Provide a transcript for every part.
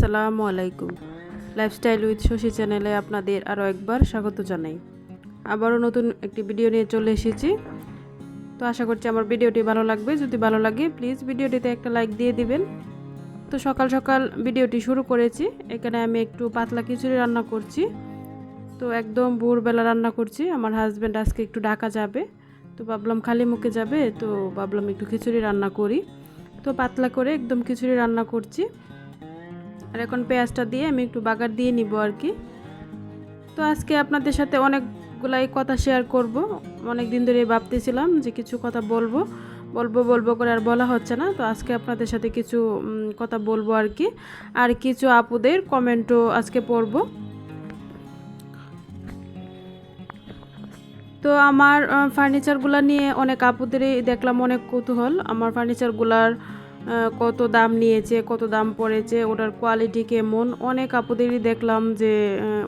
আসসালামু আলাইকুম। Lifestyle with Shashi চ্যানেলে আপনাদের আরও একবার স্বাগত জানাই। আবারও নতুন একটি ভিডিও নিয়ে চলে এসেছি। তো আশা করছি আমার ভিডিওটি ভালো লাগবে। যদি ভালো লাগে প্লিজ ভিডিওটিতে একটা লাইক দিয়ে দিবেন। তো সকাল সকাল ভিডিওটি শুরু করেছি। এখানে আমি একটু পাতলা খিচুড়ি রান্না করছি। তো একদম ভোরবেলা রান্না করছি। আমার হাজব্যান্ড আজকে একটু ডাকা যাবে। তো ভাবলাম খালি মুখে যাবে। তো ভাবলাম একটু খিচুড়ি রান্না করি। তো পাতলা করে একদম খিচুড়ি রান্না করছি। আর এখন পেঁয়াজটা দিয়ে আমি একটু বাগার দিয়ে নিব আর কি। তো আজকে আপনাদের সাথে অনেকগুলাই কথা শেয়ার করব। অনেক দিন ধরে ভাবতেছিলাম যে কিছু কথা বলব। বলব বলব করে আর বলা হচ্ছে না। তো আজকে আপনাদের সাথে কিছু কথা বলব আর কি। আর কিছু আপুদের কমেন্টও আজকে পড়ব। তো আমার ফার্নিচারগুলো নিয়ে অনেক আপুদেরই দেখলাম অনেক কৌতূহল। আমার ফার্নিচারগুলার কত দাম নিয়েছে, কত দাম পড়েছে, ওটার কোয়ালিটি কেমন? অনেক আপুদেরই দেখলাম যে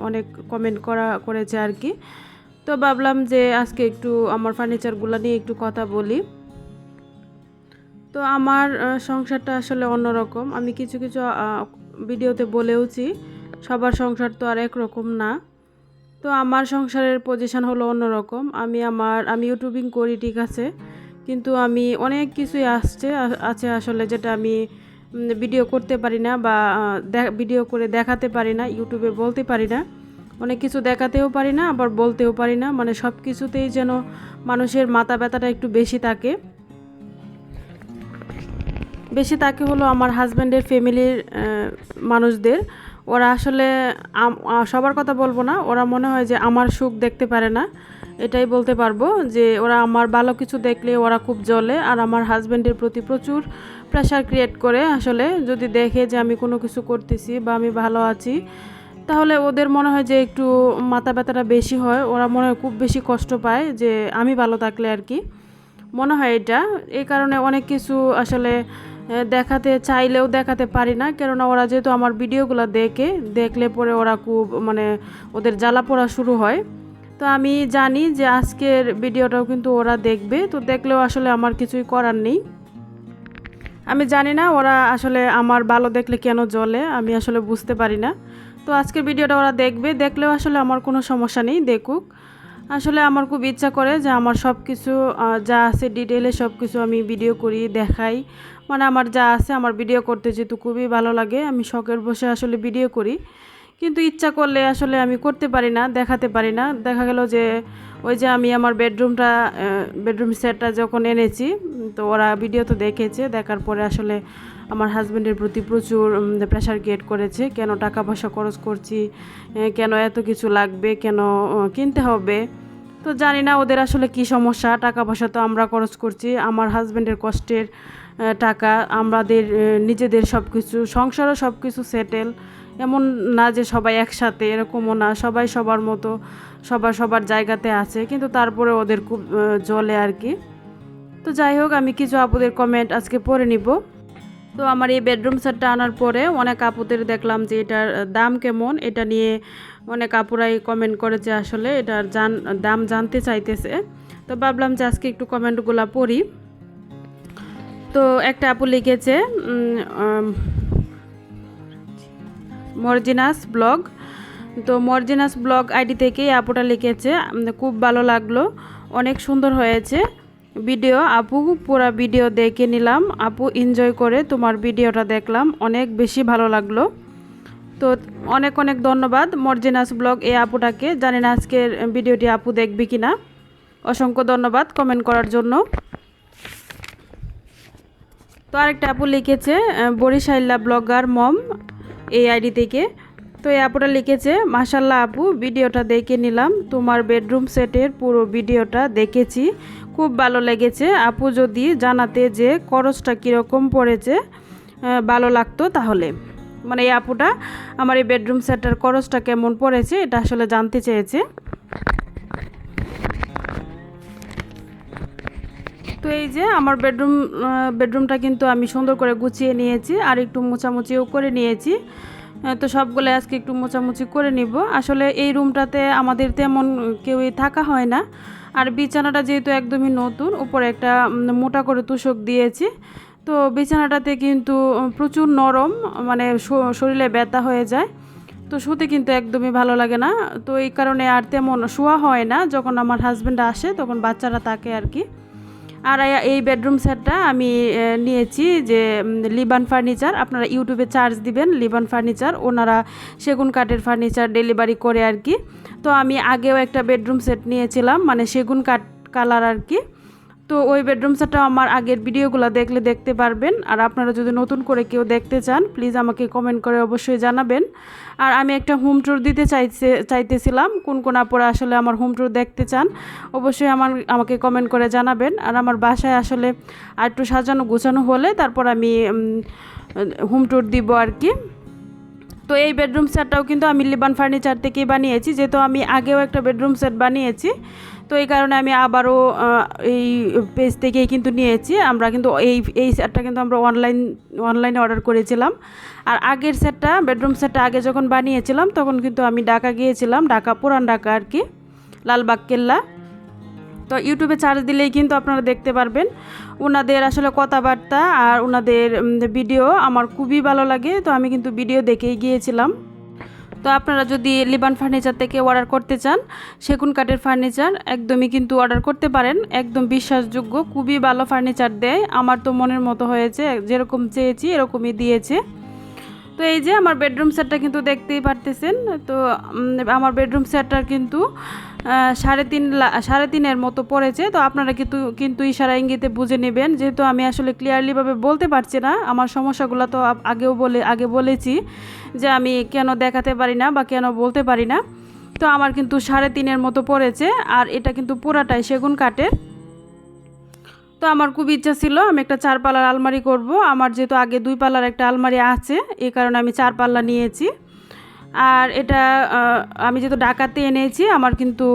অনেক কমেন্ট করা, করেছে আর কি। তো ভাবলাম যে আজকে একটু আমার ফার্নিচারগুলো নিয়ে একটু কথা বলি। তো আমার সংসারটা আসলে অন্যরকম। আমি কিছু কিছু ভিডিওতে বলেওছি, সবার সংসার তো আর একরকম না। তো আমার সংসারের পজিশন হলো অন্যরকম। আমি আমার, আমি ইউটিউবিং করি, ঠিক আছে। কিন্তু আমি অনেক কিছুই আসছে, আছে আসলে যেটা আমি ভিডিও করতে পারি না বা ভিডিও করে দেখাতে পারি না ইউটিউবে বলতে পারি না। অনেক কিছু দেখাতেও পারি না, আবার বলতেও পারি না। মানে সব কিছুতেই যেন মানুষের মাথা ব্যথাটা একটু বেশি থাকে। বেশি তাকে হলো আমার হাজব্যান্ডের ফ্যামিলির মানুষদের। ওরা আসলে সবার কথা বলব না। ওরা মনে হয় যে আমার সুখ দেখতে পারে না। এটাই বলতে পারব যে ওরা আমার ভালো কিছু দেখলে ওরা খুব জ্বলে আর আমার হাজব্যান্ডের প্রতি প্রচুর প্রেশার ক্রিয়েট করে আসলে। যদি দেখে যে আমি কোনো কিছু করতেছি বা আমি ভালো আছি, তাহলে ওদের মনে হয় যে একটু মাথা ব্যথাটা বেশি হয়। ওরা মনে হয় খুব বেশি কষ্ট পায় যে আমি ভালো থাকলে আর কি। মনে হয় এটা। এই কারণে অনেক কিছু আসলে দেখাতে চাইলেও দেখাতে পারি না। কেননা ওরা যেহেতু আমার ভিডিওগুলো দেখে, দেখলে পরে ওরা খুব মানে ওদের জ্বালা পোড়া শুরু হয়। তো আমি জানি যে আজকের ভিডিওটাও কিন্তু ওরা দেখবে, তো দেখলেও আসলে আমার কিছুই করার নেই। আমি জানি না ওরা আসলে আমার ভালো দেখলে কেন জ্বলে, আমি আসলে বুঝতে পারি না। তো আজকের ভিডিওটা ওরা দেখবে, দেখলেও আসলে আমার কোনো সমস্যা নেই, দেখুক। আসলে আমার খুব ইচ্ছা করে যে আমার সব কিছু যা আছে ডিটেলে সব কিছু আমি ভিডিও করি, দেখাই। মানে আমার যা আছে আমার ভিডিও করতে যেহেতু খুবই ভালো লাগে, আমি শখের বসে আসলে ভিডিও করি। কিন্তু ইচ্ছা করলে আসলে আমি করতে পারি না, দেখাতে পারি না। দেখা গেল যে ওই যে আমি আমার বেডরুমটা বেডরুম সেটটা যখন এনেছি, তো ওরা ভিডিও তো দেখেছে, দেখার পরে আসলে আমার হাজব্যান্ডের প্রতি প্রচুর প্রেশার ক্রিয়েট করেছে। কেন টাকা পয়সা খরচ করছি কেন এত কিছু লাগবে, কেন কিনতে হবে? তো জানি না ওদের আসলে কি সমস্যা টাকা পয়সা তো আমরা খরচ করছি। আমার হাজব্যান্ডের কষ্টের টাকা, আমাদের নিজেদের সব কিছু সংসারও সব কিছু সেটেল এমন না যে সবাই একসাথে, এরকমও না, সবাই সবার মতো, সবার সবার জায়গাতে আছে, কিন্তু তারপরে ওদের খুব জ্বলে আর কি। তো যাই হোক, আমি কিছু আপুদের কমেন্ট আজকে পড়ে নিব। তো আমার এই বেডরুম সেটটা আনার পরে অনেক আপুদের দেখলাম যে এটার দাম কেমন, এটা নিয়ে অনেক আপুরাই কমেন্ট করেছে আসলে এটার জান, দাম জানতে চাইতেছে। তো ভাবলাম যে আজকে একটু কমেন্টগুলো পড়ি। তো একটা আপু লিখেছে মর্জিনাস ব্লগ। তো মর্জিনাস ব্লগ আইডি থেকেই আপুটা লিখেছে খুব ভালো লাগল, অনেক সুন্দর হয়েছে। ভিডিও, আপু পুরো ভিডিও দেখে নিলাম, আপু এনজয় করে তোমার ভিডিওটা দেখলাম, অনেক বেশি ভালো লাগল। তো অনেক অনেক ধন্যবাদ মর্জিনাস ব্লগ এই আপুটাকে, জানি না আজকের ভিডিওটি আপু দেখবে কি না অসংখ্য ধন্যবাদ কমেন্ট করার জন্য। তো আরেকটা আপু লিখেছে বরিশাইল্লা ব্লগার মম এই আইডি থেকে। তো এই আপুটা লিখেছে মাসাল্লাহ আপু, ভিডিওটা দেখে নিলাম। তোমার বেডরুম সেটের পুরো ভিডিওটা দেখেছি। খুব ভালো লেগেছে। আপু যদি জানাতে যে খরচটা কীরকম পড়েছে ভালো লাগতো তাহলে। মানে এই আপুটা, আমার এই বেডরুম সেটের খরচটা কেমন পড়েছে, এটা আসলে জানতে চেয়েছে। তো এই যে আমার বেডরুম বেডরুমটা কিন্তু আমি সুন্দর করে গুছিয়ে নিয়েছি আর একটু মোছামুছিও করে নিয়েছি। তো সবগুলো আজকে একটু মোছামুছি করে নিব। আসলে এই রুমটাতে আমাদের তেমন কেউই থাকা হয় না। আর বিছানাটা যেহেতু একদমই নতুন, উপরে একটা মোটা করে তুষক দিয়েছি। তো বিছানাটাতে কিন্তু প্রচুর নরম মানে শরীরে ব্যথা হয়ে যায়। তো শুতে কিন্তু একদমই ভালো লাগে না। তো এই কারণে আর তেমন শোয়া হয় না। যখন আমার হাজব্যান্ড আসে, তখন বাচ্চারা থাকে আর কি। আর এই বেডরুম সেটটা আমি নিয়েছি যে লিবান ফার্নিচার আপনারা ইউটিউবে চার্জ দিবেন লিবান ফার্নিচার ওনারা সেগুন কাঠের ফার্নিচার ডেলিভারি করে আর কি। তো আমি আগেও একটা বেডরুম সেট নিয়েছিলাম মানে সেগুন কাঠ কালার আর কি। তো ওই বেডরুম সেটটা আমার আগের ভিডিওগুলো দেখলে দেখতে পারবেন। আর আপনারা যদি নতুন করে কেউ দেখতে চান প্লিজ আমাকে কমেন্ট করে অবশ্যই জানাবেন। আর আমি একটা হোম ট্যুর দিতে চাইছে, চাইতেছিলাম, কোন কোন আপুরা আসলে আমার হোম ট্যুর দেখতে চান, অবশ্যই আমার, আমাকে কমেন্ট করে জানাবেন। আর আমার বাসায় আসলে আর একটু সাজানো গোছানো হলে তারপর আমি হোম ট্যুর দিব আর কি। তো এই বেডরুম সেটটাও কিন্তু আমি লিবান ফার্নিচার থেকেই বানিয়েছি, যেহেতু আমি আগেও একটা বেডরুম সেট বানিয়েছি। তো এই কারণে আমি আবারও এই পেজ থেকেই কিন্তু নিয়েছি। আমরা কিন্তু এই এই সেটটা কিন্তু আমরা অনলাইন অনলাইনে অর্ডার করেছিলাম। আর আগের সেটটা বেডরুম সেটটা আগে যখন বানিয়েছিলাম, তখন কিন্তু আমি ঢাকা গিয়েছিলাম, ঢাকা, পুরান ঢাকা আর কি লালবাগ কেল্লা তো ইউটিউবে চার্জ দিলেই কিন্তু আপনারা দেখতে পারবেন। ওনাদের আসলে কথাবার্তা আর ওনাদের ভিডিও আমার খুবই ভালো লাগে। তো আমি কিন্তু ভিডিও দেখেই গিয়েছিলাম। তো আপনারা যদি লিবান ফার্নিচার থেকে অর্ডার করতে চান, সেগুন কাঠের ফার্নিচার একদমই কিন্তু অর্ডার করতে পারেন। একদম বিশ্বাসযোগ্য, খুবই ভালো ফার্নিচার দেয়। আমার তো মনের মতো হয়েছে, যেরকম চেয়েছি এরকমই দিয়েছে। তো এই যে আমার বেডরুম সেটটা কিন্তু দেখতেই পারতেছেন। তো আমার বেডরুম সেটটার কিন্তু সাড়ে তিন সাড়ে তিনের মতো পড়েছে, তো আপনারা কিন্তু কিন্তু ইশারা ইঙ্গিতে বুঝে নেবেন। যেহেতু আমি আসলে ক্লিয়ারলিভাবে বলতে পারছি না, আমার সমস্যাগুলো তো আগেও বলে, আগে বলেছি যে আমি কেন দেখাতে পারি না বা কেন বলতে পারি না। তো আমার কিন্তু সাড়ে তিনের মতো পড়েছে, আর এটা কিন্তু পুরাটাই সেগুন কাঠের। তো আমার খুব ইচ্ছা ছিল, আমি একটা চার পাল্লার আলমারি করব। আমার যেহেতু আগে দুই পাল্লার একটা আলমারি আছে এই কারণে আমি চার পাল্লা নিয়েছি। আর এটা আমি যেহেতু ঢাকাতে এনেছি, আমার কিন্তু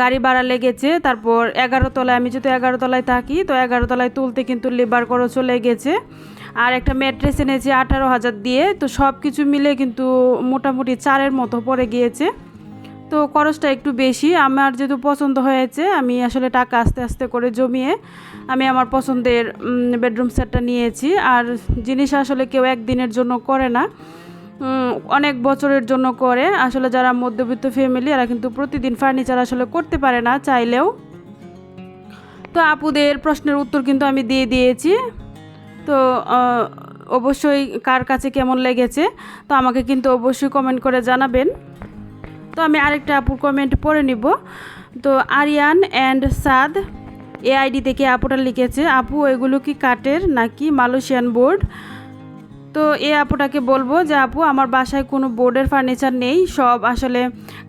গাড়ি ভাড়া লেগেছে। তারপর এগারো তলায়, আমি যেহেতু এগারো তলায় থাকি, তো এগারো তলায় তুলতে কিন্তু লেবার খরচও লেগেছে আর একটা ম্যাট্রেস এনেছি আঠারো হাজার দিয়ে, তো সব কিছু মিলে কিন্তু মোটামুটি চারের মতো পড়ে গিয়েছে। তো খরচটা একটু বেশি, আমার যেহেতু পছন্দ হয়েছে, আমি আসলে টাকা আস্তে আস্তে করে জমিয়ে আমি আমার পছন্দের বেডরুম সেটটা নিয়েছি। আর জিনিস আসলে কেউ একদিনের জন্য করে না। অনেক বছরের জন্য করে। আসলে যারা মধ্যবিত্ত ফ্যামিলি এরা কিন্তু প্রতিদিন ফার্নিচার আসলে করতে পারে না চাইলেও। তো আপুদের প্রশ্নের উত্তর কিন্তু আমি দিয়ে দিয়েছি। তো অবশ্যই কার কাছে কেমন লেগেছে, তো আমাকে কিন্তু অবশ্যই কমেন্ট করে জানাবেন। তো আমি আরেকটা আপুর কমেন্ট পড়ে নিব। তো আরিয়ান অ্যান্ড সাদ এআইডি থেকে আপুটা লিখেছে, আপু, এগুলো কি কাঠের নাকি মালয়েশিয়ান বোর্ড? তো এই আপুটাকে বলব যে, আপু, আমার বাসায় কোনো বোর্ডের ফার্নিচার নেই, সব আসলে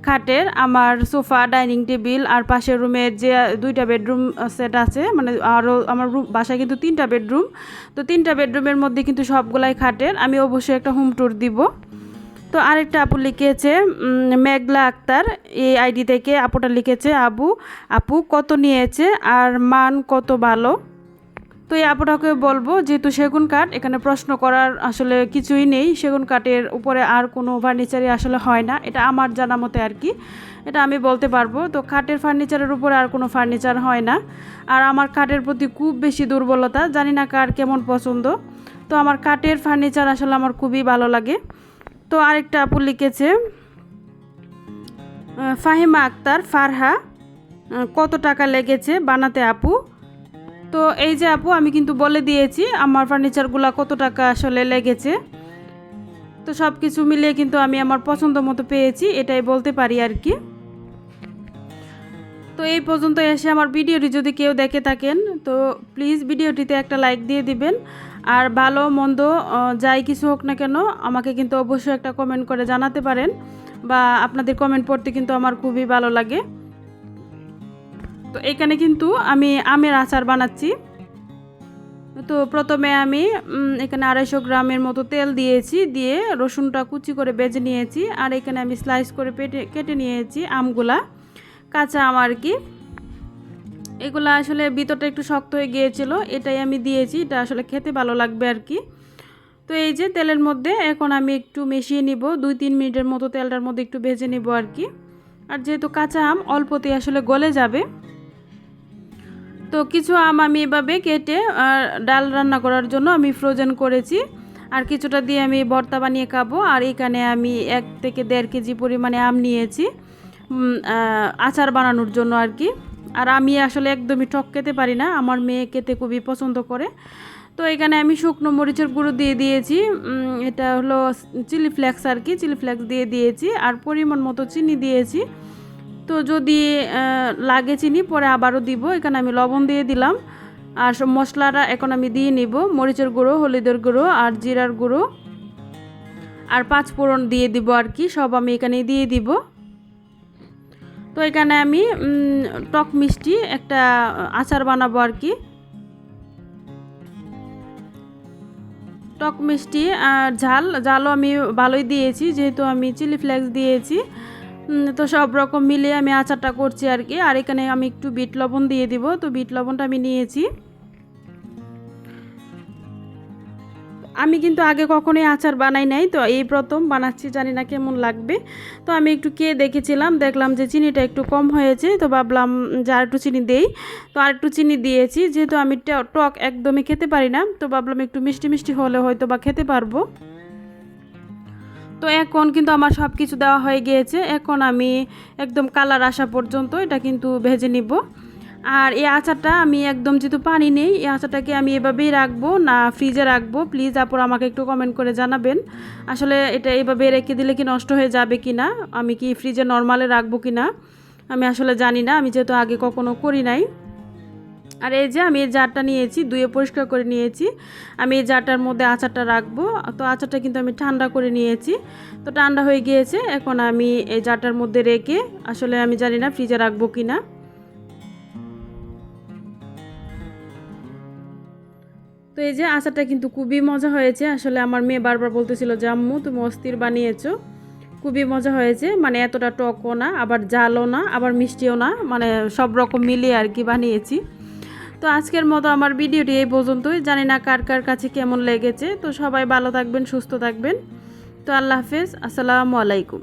খাটের, আমার সোফা, ডাইনিং টেবিল আর পাশের রুমের যে দুইটা বেডরুম সেট আছে মানে আরও আমার রুম, বাসায় কিন্তু তিনটা বেডরুম, তো তিনটা বেডরুমের মধ্যে কিন্তু সবগুলাই খাটের, আমি অবশ্যই একটা হোম ট্যুর দিব। তো আরেকটা আপু লিখেছে মেঘলা আক্তার এই আইডি থেকে আপুটা লিখেছে আবু আপু কত নিয়েছে আর মান কত ভালো? তো এই আপুটাকে বলব, যেহেতু সেগুন কাঠ, এখানে প্রশ্ন করার আসলে কিছুই নেই। সেগুন কাঠের উপরে আর কোনো ফার্নিচারই আসলে হয় না। এটা আমার জানা মতে আর কি। এটা আমি বলতে পারব। তো কাঠের ফার্নিচারের উপরে আর কোনো ফার্নিচার হয় না। আর আমার কাঠের প্রতি খুব বেশি দুর্বলতা, জানি না কার কেমন পছন্দ। তো আমার কাঠের ফার্নিচার আসলে আমার খুবই ভালো লাগে। তো আরেকটা আপু লিখেছে ফাহিমা আক্তার, ফারহা কত টাকা লেগেছে বানাতে আপু? তো এই যে আপু, আমি কিন্তু বলে দিয়েছি আমার ফার্নিচারগুলো কত টাকা আসলে লেগেছে। তো সব কিছু মিলিয়ে কিন্তু আমি আমার পছন্দ মতো পেয়েছি, এটাই বলতে পারি আর কি। তো এই পর্যন্ত এসে আমার ভিডিওটি যদি কেউ দেখে থাকেন, তো প্লিজ ভিডিওটিতে একটা লাইক দিয়ে দিবেন। আর ভালো, মন্দ যাই কিছু হোক না কেন, আমাকে কিন্তু অবশ্যই একটা কমেন্ট করে জানাতে পারেন। বা আপনাদের কমেন্ট পড়তে কিন্তু আমার খুবই ভালো লাগে। তো এখানে কিন্তু আমি আমের আচার বানাচ্ছি। তো প্রথমে আমি এখানে আড়াইশো গ্রামের মতো তেল দিয়েছি, দিয়ে রসুনটা কুচি করে বেজে নিয়েছি, আর এখানে আমি স্লাইস করে পেটে, কেটে নিয়েছি আমগুলা। কাঁচা আম আর কি। এগুলো আসলে ভিতরটা একটু শক্ত হয়ে গিয়েছিল, এটাই আমি দিয়েছি, এটা আসলে খেতে ভালো লাগবে আর কি। তো এই যে তেলের মধ্যে এখন আমি একটু মিশিয়ে নিব, দুই তিন মিনিটের মতো তেলটার মধ্যে একটু ভেজে নিব আর কি। আর যেহেতু কাঁচা আম অল্পতে আসলে গলে যাবে। তো কিছু আম আমি এভাবে কেটে ডাল রান্না করার জন্য আমি ফ্রোজেন করেছি। আর কিছুটা দিয়ে আমি ভর্তা বানিয়ে খাব। আর এখানে আমি এক থেকে দেড় কেজি পরিমাণে আম নিয়েছি আচার বানানোর জন্য আর কি। আর আমি আসলে একদমই টক খেতে পারি না, আমার মেয়ে খেতে খুবই পছন্দ করে। তো এখানে আমি শুকনো মরিচের গুঁড়ো দিয়ে দিয়েছি এটা হলো চিলি ফ্লেক্স আর কি, চিলি ফ্লেক্স দিয়ে দিয়েছি। আর পরিমাণ মতো চিনি দিয়েছি। তো যদি লাগে চিনি, পরে আবারও দিব। এখানে আমি লবণ দিয়ে দিলাম। আর সব মশলাটা এখন আমি দিয়ে নিব। মরিচের গুঁড়ো, হলুদের গুঁড়ো আর জিরার গুঁড়ো। আর পাঁচ ফোড়ন দিয়ে দিব আর কি, সব আমি এখানে দিয়ে দিব। তো এখানে আমি টক মিষ্টি একটা আচার বানাবো আর কি। টক মিষ্টি আর ঝাল, ঝালও আমি ভালোই দিয়েছি, যেহেতু আমি চিলি ফ্লেক্স দিয়েছি। তো সব রকম মিলিয়ে আমি আচারটা করছি আর কি। আর এখানে আমি একটু বিট লবণ দিয়ে দিব। তো বিট লবণটা আমি নিয়েছি। আমি কিন্তু আগে কখনোই আচার বানাই নাই। তো এই প্রথম বানাচ্ছি, জানি না কেমন লাগবে। তো আমি একটু কে দেখেছিলাম, দেখলাম যে চিনিটা একটু কম হয়েছে। তো ভাবলাম যে আর একটু চিনি দেই। তো আর একটু চিনি দিয়েছি, যেহেতু আমি টক একদমই খেতে পারি না। তো ভাবলাম একটু মিষ্টি মিষ্টি হলে হয়তো বা খেতে পারব। তো এখন কিন্তু আমার সব কিছু দেওয়া হয়ে গিয়েছে। এখন আমি একদম কালার আসা পর্যন্ত এটা কিন্তু ভেজে নিব। আর এই আচারটা আমি একদম যেহেতু পানি নেই, এই আচারটাকে আমি এভাবেই রাখব, না ফ্রিজে রাখব। প্লিজ আপুর আমাকে একটু কমেন্ট করে জানাবেন। আসলে এটা এভাবে রেখে দিলে কি নষ্ট হয়ে যাবে কি না আমি কি ফ্রিজে নর্মালে রাখব কি না আমি আসলে জানি না, আমি যেহেতু আগে কখনো করি নাই। আর এই যে আমি এই জারটা নিয়েছি, ধুয়ে পরিষ্কার করে নিয়েছি। আমি এই জারটার মধ্যে আচারটা রাখব। তো আচারটা কিন্তু আমি ঠান্ডা করে নিয়েছি। তো ঠান্ডা হয়ে গিয়েছে। এখন আমি এই জারটার মধ্যে রেখে আসলে আমি জানি না ফ্রিজে রাখব কি না তো এই যে আচারটা কিন্তু খুবই মজা হয়েছে। আসলে আমার মেয়ে বারবার বলতেছিল যে, আম্মু, তুমি অস্থির বানিয়েছো। খুবই মজা হয়েছে। মানে এতটা টকও না, আবার জালও না, আবার মিষ্টিও না। মানে সব রকম মিলিয়ে আর কি বানিয়েছি। তো আজকের মতো আমার ভিডিওটি এই পর্যন্তই। জানি না কার কার কাছে কেমন লেগেছে। তো সবাই ভালো থাকবেন, সুস্থ থাকবেন। তো আল্লাহ হাফেজ। আসসালামু আলাইকুম।